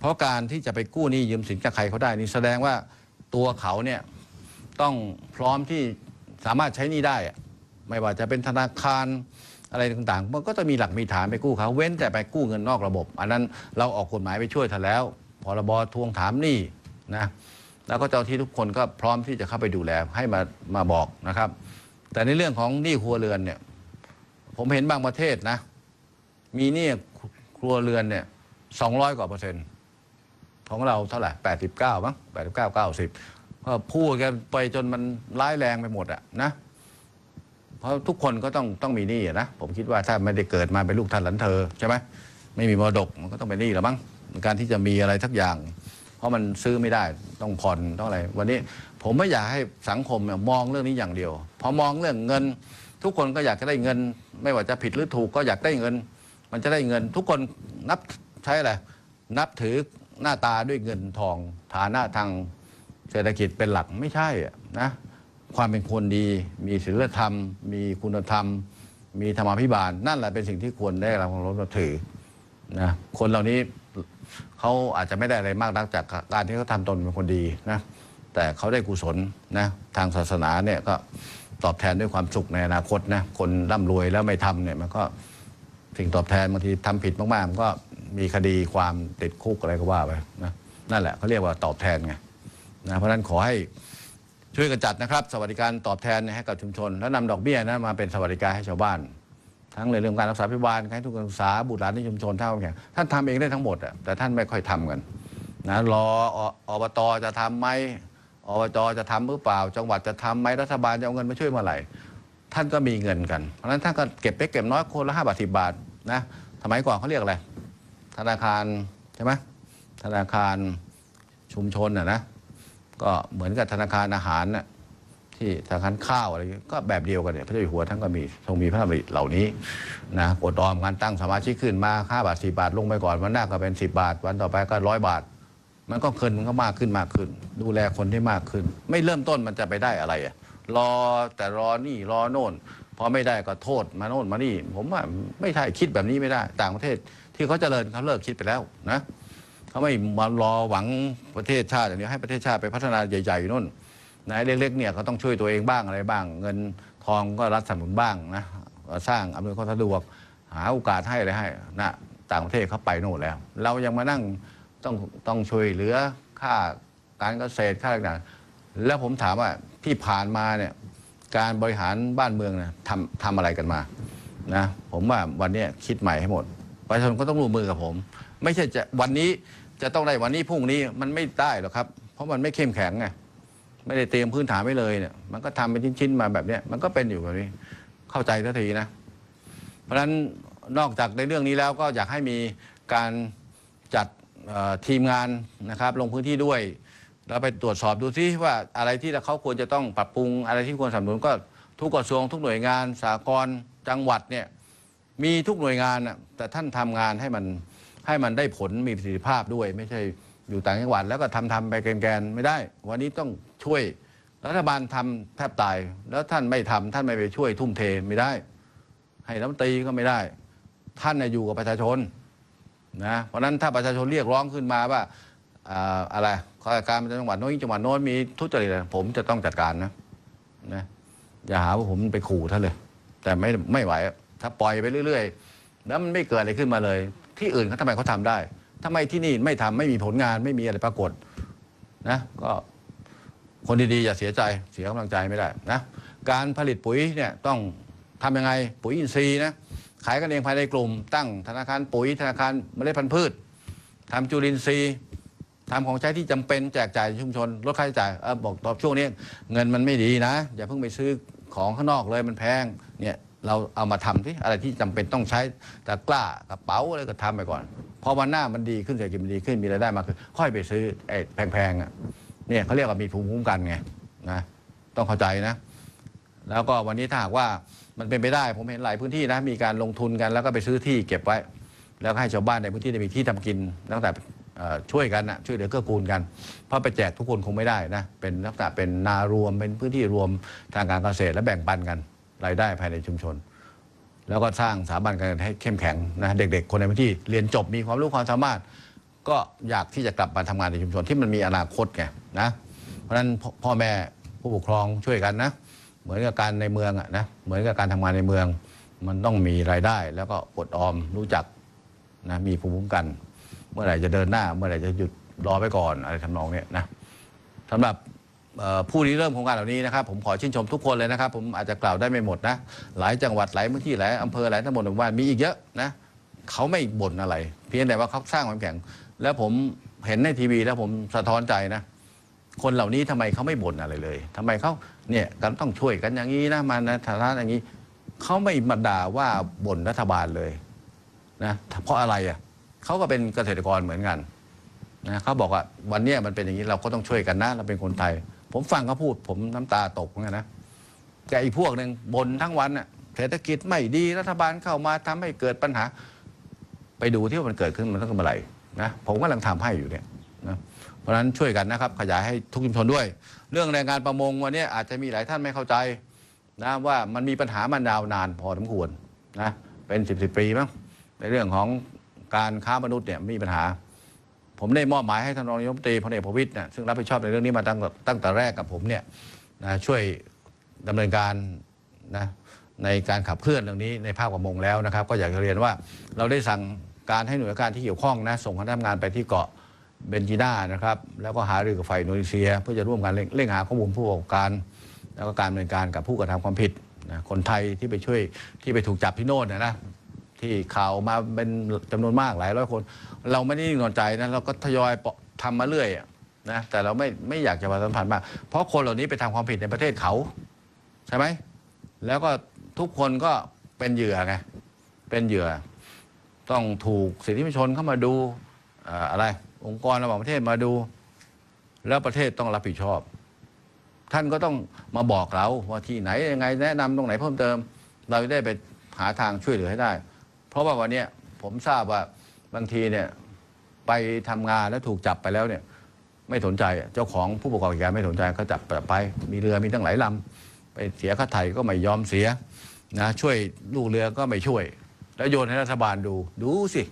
เพราะการที่จะไปกู้หนี้ยืมสินจากใครเขาได้นี่แสดงว่าตัวเขาเนี่ยต้องพร้อมที่สามารถใช้หนี้ได้ ไม่ว่าจะเป็นธนาคารอะไรต่างๆ มันก็จะมีหลักมีฐานไปกู้เขา เว้นแต่ไปกู้เงินนอกระบบ อันนั้นเราออกกฎหมายไปช่วยท่านแล้วพรบทวงถามหนี้นะแล้วก็เจ้าที่ทุกคนก็พร้อมที่จะเข้าไปดูแลให้มามาบอกนะครับ แต่ในเรื่องของหนี้ครัวเรือนเนี่ยผมเห็นบางประเทศนะมีหนี้ครัวเรือนเนี่ยสองร้อยกว่าเปอร์เซ็นต์ ของเราเท่าไหร่แปดสิบเก้ามั้งแปดสิบเก้าเก้าสิบก็พูดกันไปจนมันร้ายแรงไปหมดอะนะเพราะทุกคนก็ต้องต้องมีหนี้นะผมคิดว่าถ้าไม่ได้เกิดมาเป็นลูกท่านหลานเธอใช่ไหมไม่มีมรดกมันก็ต้องเป็นหนี้แล้วมั้งการที่จะมีอะไรทักอย่าง เพราะมันซื้อไม่ได้ต้องผ่อนต้องอะไร วันนี้ผมไม่อยากให้สังคมมองเรื่องนี้อย่างเดียว พอมองเรื่องเงิน ทุกคนก็อยากจะได้เงิน ไม่ว่าจะผิดหรือถูกก็อยากได้เงิน มันจะได้เงิน ทุกคนนับใช้อะไรนับถือ หน้าตาด้วยเงินทอง ฐานะทางเศรษฐกิจเป็นหลักไม่ใช่อะนะความเป็นคนดี มีศีลธรรม มีคุณธรรม มีธรรมาภิบาล นั่นแหละเป็นสิ่งที่ควรได้รับความรับถือนะคนเหล่านี้เขาอาจจะไม่ได้อะไรมากนักจากการที่เขาทำตนเป็นคนดีนะแต่เขาได้กุศลนะทางศาสนาเนี่ยก็ตอบแทนด้วยความสุขในอนาคตนะคนร่ำรวยแล้วไม่ทำเนี่ยมันก็สิ่งตอบแทนบางทีทำผิดมากๆมันก็ มีคดีความติดคุกอะไรก็ว่าไปนะนั่นแหละเขาเรียกว่าตอบแทนไงนะเพราะฉะนั้นขอให้ช่วยกันจัดนะครับ สวัสดิการตอบแทนให้กับชุมชน แล้วนำดอกเบี้ยนะมาเป็นสวัสดิการให้ชาวบ้าน ทั้งในเรื่องการรักษาพยาบาลให้ทุกการศึกษาบุตรหลานในชุมชนเท่าแข่งท่านทำเองได้ทั้งหมดอะแต่ท่านไม่ค่อยทำกันนะรอออบตจะทำไหมอบจจะทำหรือเปล่า จังหวัดจะทำไหมรัฐบาลจะเอาเงินมาช่วยเมื่อไหร่ท่านก็มีเงินกัน เพราะฉะนั้นท่านก็เก็บไปเก็บน้อยคนละห้าบาทสิบาทนะสมัยก่อนเขาเรียกอะไร ธนาคารใช่ไหมธนาคารชุมชนอะนะก็เหมือนกับธนาคารอาหารน่ะที่ธนาคารข้าวอะไรก็แบบเดียวกันเนี่ยพระเจ้าอยู่หัวท่านก็มีทรงมีพระดำริเหล่านี้นะกดออมการตั้งสมาชิกขึ้นมาค่าบาทสี่บาทลงไปก่อนวันหน้าก็เป็นสิบาท วันต่อไปก็ร้อยบาท มันก็เกินมันก็มากขึ้นมากขึ้น ดูแลคนที่มากขึ้น ไม่เริ่มต้นมันจะไปได้อะไรอะรอแต่รอนี่รอโน่นพอไม่ได้ก็โทษมาโน่นมานี่ ผมว่าไม่ใช่คิดแบบนี้ไม่ได้ ต่างประเทศ ที่เขาเจริญเขาเลิกคิดไปแล้วนะเขาไม่มารอหวังประเทศชาติอย่างเดียวให้ประเทศชาติไปพัฒนาใหญ่ๆนู่นู่นนะเล็กๆเนี่ยเขาต้องช่วยตัวเองบ้างอะไรบ้าง เงินทองก็รัฐสนับสนุนบ้างนะสร้างอำนวยความสะดวก หาโอกาสให้อะไรให้นะต่างประเทศเขาไปโน่นแล้ว เรายังมานั่งต้องต้องช่วยเหลือค่าการเกษตรค่าต่างๆแล้วผมถามว่าที่ผ่านมาเนี่ยการบริหารบ้านเมืองเนี่ยทำทำอะไรกันมานะผมว่าวันนี้คิดใหม่ให้หมด ประชาชนก็ต้องร่วมมือกับผม ไม่ใช่จะวันนี้จะต้องได้วันนี้พรุ่งนี้มันไม่ได้หรอกครับ เพราะมันไม่เข้มแข็งไงไม่ได้เตรียมพื้นฐานไว้เลยเนี่ยมันก็ทำเป็นชิ้นๆมาแบบเนี้ยมันก็เป็นอยู่แบบนี้เข้าใจทันทีนะ เพราะฉะนั้นนอกจากในเรื่องนี้แล้วก็อยากให้มีการจัดทีมงานนะครับลงพื้นที่ด้วยแล้วไปตรวจสอบดูซิว่าอะไรที่เขาควรจะต้องปรับปรุงอะไรที่ควรสนับสนุนก็ทุกกระทรวงทุกหน่วยงานสากลจังหวัดเนี่ย มีทุกหน่วยงานน่ะแต่ท่านทำงานให้มันให้มันได้ผลมีประสิทธิภาพด้วย ไม่ใช่อยู่ต่างจังหวัดแล้วก็ทำทำไปแกนๆไม่ได้ วันนี้ต้องช่วยรัฐบาลทำแทบตาย แล้วท่านไม่ทำท่านไม่ไปช่วยทุ่มเทไม่ได้ ให้รัฐมนตรีก็ไม่ได้ ท่านอยู่กับประชาชนนะเพราะนั้นถ้าประชาชนเรียกร้องขึ้นมาว่าอะไรข้าราชการจังหวัดโน้นจังหวัดโน้นมีทุจริตผมจะต้องจัดการนะนะอย่าหาว่าผมไปขู่ท่านเลย แต่ไม่ไม่ไหว ถ้าปล่อยไปเรื่อย ๆ แล้วมันไม่เกิดอะไรขึ้นมาเลย ที่อื่นเขาทำไมเขาทำได้ทำไมที่นี่ไม่ทำไม่มีผลงานไม่มีอะไรปรากฏนะก็คนดีๆอย่าเสียใจเสียกำลังใจไม่ได้นะการผลิตปุ๋ยเนี่ยต้องทำยังไงปุ๋ยอินทรีย์นะขายกันเองภายในกลุ่ม ตั้งธนาคารปุ๋ยธนาคารเมล็ดพันธุ์พืชทำจุลินทรีย์ทำของใช้ที่จำเป็นแจกจ่ายชุมชนลดค่าใช้จ่ายเออบอกตอบช่วงนี้ เงินมันไม่ดีนะ อย่าเพิ่งไปซื้อของข้างนอกเลยมันแพงเนี่ย เราเอามาทำที่อะไรที่จำเป็นต้องใช้ตะกร้ากระเป๋าอะไรก็ทำไปก่อนพอวันหน้ามันดีขึ้นเศรษฐกิจมันดีขึ้นมีรายได้มากขึ้นค่อยไปซื้อไอ้แพงๆอะเนี่ยเขาเรียกว่ามีภูมิคุ้มกันไงนะต้องเข้าใจนะ แล้วก็วันนี้ถ้าหากว่ามันเป็นไปได้ผมเห็นหลายพื้นที่นะมีการลงทุนกันแล้วก็ไปซื้อที่เก็บไว้ แล้วให้ชาวบ้านในพื้นที่ได้มีที่ทำกินตั้งแต่ช่วยกันนะช่วยเหลือเกื้อกูลกัน เพราะไปแจกทุกคนคงไม่ได้นะเป็นลักษณะเป็นนารวมเป็นพื้นที่รวมทางการเกษตรและแบ่งปันกัน รายได้ภายในชุมชน แล้วก็สร้างสถาบันการเงินให้เข้มแข็งนะเด็ก ๆ คนในพื้นที่เรียนจบมีความรู้ความสามารถ ก็อยากที่จะกลับมาทำงานในชุมชนที่มันมีอนาคตไงนะเพราะฉะนั้นพ่อพ่อแม่ผู้ปกครองช่วยกันนะเหมือนกับการในเมืองอะนะเหมือนกับการทำงานในเมือง มันต้องมีรายได้ แล้วก็อดออมรู้จักนะมีภูมิคุ้มกัน เมื่อไหร่จะเดินหน้า เมื่อไหร่จะหยุดรอไปก่อนอะไรทำนองเนี้ยนะสำหรับ ผู้ริเริ่มโครงการเหล่านี้นะครับผมขอชื่นชมทุกคนเลยนะครับ ผมอาจจะกล่าวได้ไม่หมดนะ หลายจังหวัดหลายพื้นที่หลายอำเภอหลายตำบลหมู่บ้านมีอีกเยอะนะเขาไม่บ่นอะไร เพียงแต่ว่าเขาสร้างความแข็ง แล้วผมเห็นในทีวีแล้วผมสะท้อนใจนะคนเหล่านี้ทำไมเขาไม่บ่นอะไรเลยทำไมเขาเนี่ยกันต้องช่วยกันอย่างนี้นะมาในฐานะอย่างนี้เขาไม่มาด่าว่าบ่นรัฐบาลเลยนะเพราะอะไรอะเขาก็เป็นเกษตรกรเหมือนกันนะเขาบอกว่าวันนี้มันเป็นอย่างนี้เราก็ต้องช่วยกันนะเราเป็นคนไทย ผมฟังเขาพูด ผมน้ำตาตกเหมือนกันนะแต่อีกพวกหนึ่งบ่นทั้งวันน่ะเศรษฐกิจไม่ดีรัฐบาลเข้ามาทำให้เกิดปัญหา ไปดูที่ว่ามันเกิดขึ้นมันตั้งแต่เมื่อไหร่นะผมกำลังทำให้อยู่เนี่ยนะเพราะฉะนั้นช่วยกันนะครับ ขยายให้ทุกชุมชนด้วย เรื่องแรงงานประมงวันนี้อาจจะมีหลายท่านไม่เข้าใจนะว่ามันมีปัญหามานยาวนานพอสมควรนะเป็นสิบสิบปีมั้งในเรื่องของการค้ามนุษย์เนี่ยมีปัญหา ผมได้มอบหมายให้ท่านรองนายกรัฐมนตรีพลเอกประวิตยเนี่ยซึ่งรับผิดชอบในเรื่องนี้มาตั้งตั้งแต่แรกกับผมเนี่ยนะช่วยดำเนินการนะในการขับเคลื่อนเรื่องนี้ในภาคประมงแล้วนะครับ ก็อยากจะเรียนว่าเราได้สั่งการให้หน่วยงานที่เกี่ยวข้องนะส่งคณะทำงานไปที่เกาะเบนจีน่านะครับแล้วก็หารือกับฝ่ายอินโดนีเซีย เพื่อจะร่วมกันเร่งหาข้อมูลผู้ประกอบการ แล้วก็การดำเนินการกับผู้กระทำความผิดนะคนไทยที่ไปช่วยที่ไปถูกจับที่โน่นนะ ที่ข่าวมาเป็นจำนวนมากหลายร้อยคน เราไม่ได้นิ่งนอนใจนะเราก็ทยอยทำมาเรื่อยนะแต่เราไม่ไม่อยากจะมาสัมผัสมาก เพราะคนเหล่านี้ไปทำความผิดในประเทศเขา ใช่ไหมแล้วก็ทุกคนก็เป็นเหยื่อไงเป็นเหยื่อ ต้องถูกสิทธิมนชนเข้ามาดูเอ่ออะไร องค์กรระหว่างประเทศมาดู แล้วประเทศต้องรับผิดชอบ ท่านก็ต้องมาบอกเราว่าที่ไหนยังไงแนะนำตรงไหนเพิ่มเติม เราจะได้ไปหาทางช่วยเหลือให้ได้ เพราะว่าวันนี้ผมทราบว่าบางทีเนี่ยไปทำงานแล้วถูกจับไปแล้วเนี่ยไม่สนใจเจ้าของผู้ประกอบการไม่สนใจเขาจับไปมีเรือมีตั้งหลายลำไปเสียค่าไถ่ก็ไม่ยอมเสียนะช่วยลูกเรือก็ไม่ช่วย แล้วโยนให้รัฐบาลดูดูสิ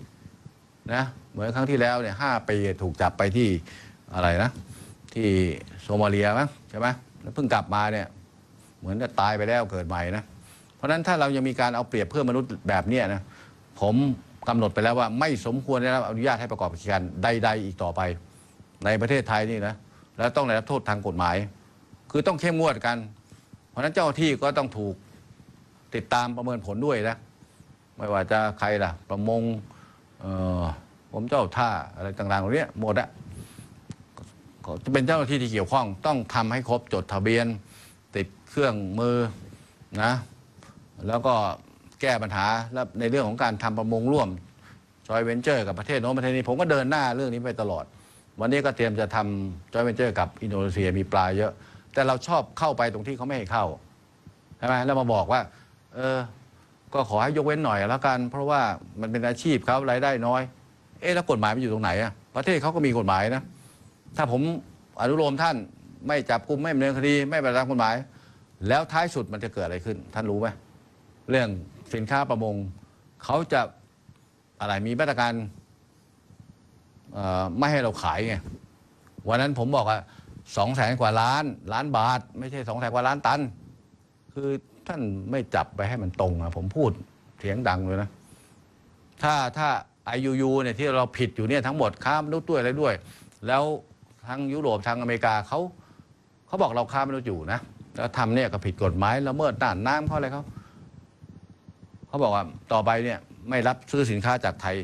นะเหมือนครั้งที่แล้วเนี่ยห้าปีถูกจับไปที่อะไรนะ ที่โซมาเลียมั้งใช่ไหมแล้วเพิ่งกลับมาเนี่ยเหมือนจะตายไปแล้วเกิดใหม่นะเพราะฉะนั้นถ้าเรายังมีการเอาเปรียบเพื่อนมนุษย์แบบเนี้ยนะ ผมกำหนดไปแล้วว่าไม่สมควรได้รับอนุญาตให้ประกอบกิจการใด ๆ อีกต่อไป ในประเทศไทยนี่นะแล้วต้องได้รับโทษทางกฎหมาย คือต้องเข้มงวดกัน เพราะฉะนั้นเจ้าที่ก็ต้องถูกติดตามประเมินผลด้วยนะไม่ว่าจะใครล่ะ ประมงผมเจ้าท่าอะไรต่างๆเหล่านี้หมดอะจะเป็นเจ้าหน้าที่ที่เกี่ยวข้อง ต้องทำให้ครบจดทะเบียน ติดเครื่องมือนะแล้วก็ แก้ปัญหาแล้วในเรื่องของการทำประมงร่วมจอยเวนเจอร์กับประเทศโน้นประเทศนี้ผมก็เดินหน้าเรื่องนี้ไปตลอด วันนี้ก็เตรียมจะทำจอยเวนเจอร์กับอินโดนีเซียมีปลาเยอะ แต่เราชอบเข้าไปตรงที่เขาไม่ให้เข้าใช่ไหมแล้วมาบอกว่า เออ ก็ขอให้ยกเว้นหน่อยแล้วกัน เพราะว่ามันเป็นอาชีพเขารายได้น้อย เอ๊ะแล้วกฎหมายมันอยู่ตรงไหนอะประเทศเขาก็มีกฎหมายนะ ถ้าผมอนุโลมท่านไม่จับกุมไม่ดำเนินคดีไม่ปฏิบัติตามกฎหมาย แล้วท้ายสุดมันจะเกิดอะไรขึ้น ท่านรู้ไหมเรื่อง สินค้าประมงเขาจะอะไรมีมาตรการไม่ให้เราขายไงวันนั้นผมบอกว่าสองแสนกว่าล้าน ล้านบาท ไม่ใช่สองแสนกว่าล้านตัน คือท่านไม่จับไปให้มันตรงอะผมพูดเสียงดังเลยนะ ถ้าถ้า IUU เนี่ยที่เราผิดอยู่เนี่ยทั้งหมดค้ามนุษย์ด้วยอะไรด้วย แล้วทางยุโรปทางอเมริกาเขาเขาบอกเราค้ามนุษย์อยู่นะแล้วทำเนี่ยก็ผิดกฎหมายละเมิดน่านน้ำเขาอะไรเขา เขาบอกว่าต่อไปเนี่ยไม่รับซื้อสินค้าจากไทย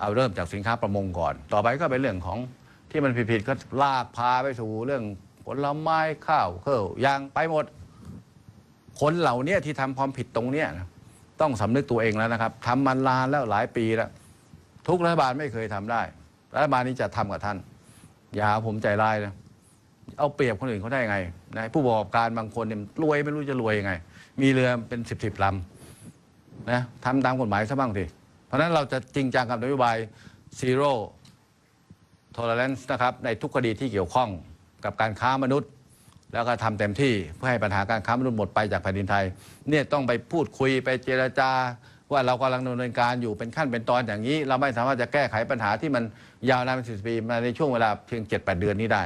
เอาเริ่มจากสินค้าประมงก่อน ต่อไปก็เป็นเรื่องของที่มันผิดๆก็ลากพาไปสู่เรื่องผลไม้ข้าวเครื่องยางไปหมด คนเหล่านี้ที่ทำความผิดตรงเนี้ยต้องสำนึกตัวเองแล้วนะครับทำมันลานแล้วหลายปีแล้ว ทุกรัฐบาลไม่เคยทำได้ รัฐบาลนี้จะทำกับท่าน อย่าหาผมใจร้ายนะเอาเปรียบคนอื่นเขาได้ไงนะผู้ประกอบการบางคนเนี่ยรวยไม่รู้จะรวยยังไง มีเรือเป็นสิบสิบลำ นะทำตามกฎหมายซะบ้างสิเพราะฉะนั้นเราจะจริงจังกับนโยบาย zero tolerance นะครับในทุกคดีที่เกี่ยวข้องกับการค้ามนุษย์ แล้วก็ทำเต็มที่เพื่อให้ปัญหาการค้ามนุษย์หมดไปจากแผ่นดินไทยเนี่ยต้องไปพูดคุยไปเจรจาว่าเรากำลังดำเนินการอยู่เป็นขั้นเป็นตอนอย่างนี้ เราไม่สามารถจะแก้ไขปัญหาที่มันยาวนานเป็นสิบปีมาในช่วงเวลาเพียงเจ็ดแปดเดือนนี้ได้